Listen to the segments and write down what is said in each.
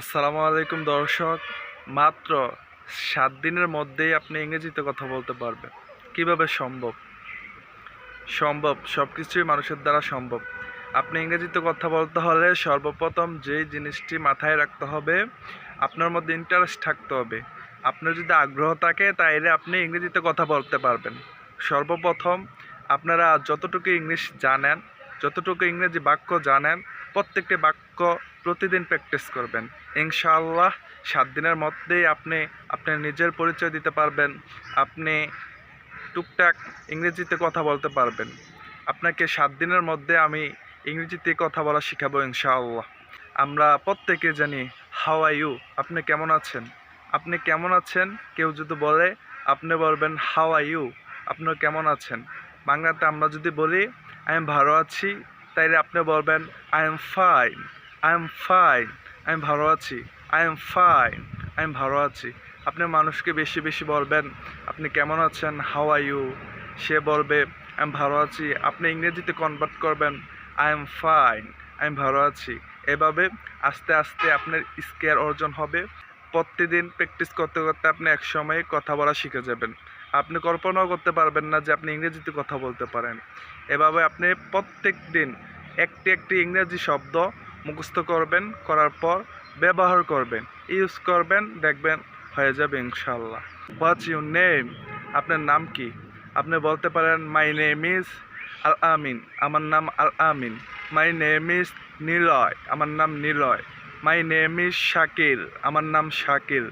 আসসালামু আলাইকুম দর্শক। মাত্র সাত দিনের মধ্যেই আপনি ইংরেজিতে কথা বলতে পারবেন। কীভাবে সম্ভব? সম্ভব সব কিছুই মানুষের দ্বারা সম্ভব। আপনি ইংরেজিতে কথা বলতে হলে সর্বপ্রথম যেই জিনিসটি মাথায় রাখতে হবে, আপনার মধ্যে ইন্টারেস্ট থাকতে হবে। আপনার যদি আগ্রহ থাকে, তাইলে আপনি ইংরেজিতে কথা বলতে পারবেন। সর্বপ্রথম আপনারা যতটুকু ইংলিশ জানেন, যতটুকু ইংরেজি বাক্য জানেন প্রত্যেকটি বাক্য প্রতিদিন প্র্যাকটিস করবেন। ইনশাআল্লাহ সাত দিনের মধ্যেই আপনি আপনার নিজের পরিচয় দিতে পারবেন। আপনি টুকটাক ইংরেজিতে কথা বলতে পারবেন। আপনাকে সাত দিনের মধ্যে আমি ইংরেজিতে কথা বলা শেখাবো ইনশাআল্লাহ। আমরা প্রত্যেকে জানি হাও আর ইউ আপনি কেমন আছেন? আপনি কেমন আছেন? কেউ যদি বলে, আপনি বলবেন হাও আর ইউ আপনার কেমন আছেন? বাংলাতে আমরা যদি বলি আমি ভালো আছি। তাইলে আপনি বলবেন I am fine I am fine আমি ভালো আছি আই এম ফাইন আমি ভালো আছি। আপনি মানুষকে বেশি বেশি বলবেন, আপনি কেমন আছেন? হাও আর ইউ সে বলবে আমি ভালো আছি। আপনি ইংরেজিতে কনভার্ট করবেন আই এম ফাইন আমি ভালো আছি। এভাবে আস্তে আস্তে আপনার স্কেয়ার অর্জন হবে। প্রতিদিন প্র্যাকটিস করতে করতে আপনি এক সময় কথা বলা শিখে যাবেন। আপনি কল্পনাও করতে পারবেন না যে আপনি ইংরেজিতে কথা বলতে পারেন। এভাবে আপনি প্রত্যেক দিন একটি একটি ইংরেজি শব্দ মুখস্থ করবেন, করার পর ব্যবহার করবেন ইউজ করবেন, দেখবেন হয়ে যাবে ইনশাল্লাহ হোয়াটস ইউর নেম আপনার নাম কি? আপনি বলতে পারেন মাই নেম ইজ আল আমিন আমার নাম Al Amin my name is Niloy আমার নাম নিলয় মাই নেম ইজ শাকিল আমার নাম শাকিল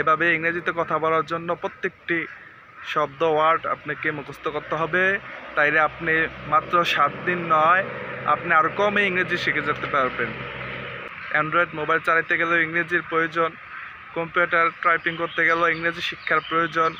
এভাবে ইংরেজিতে কথা বলার জন্য প্রত্যেকটি শব্দ ওয়ার্ড আপনাকে মুখস্থ করতে হবে। তাইলে আপনি মাত্র সাত দিন নয়, আপনি আরও কমে ইংরেজি শিখে যেতে পারবেন। অ্যান্ড্রয়েড মোবাইল চালাতে গেলেও ইংরেজির প্রয়োজন, কম্পিউটার টাইপিং করতে গেলেও ইংরেজি শিক্ষার প্রয়োজন।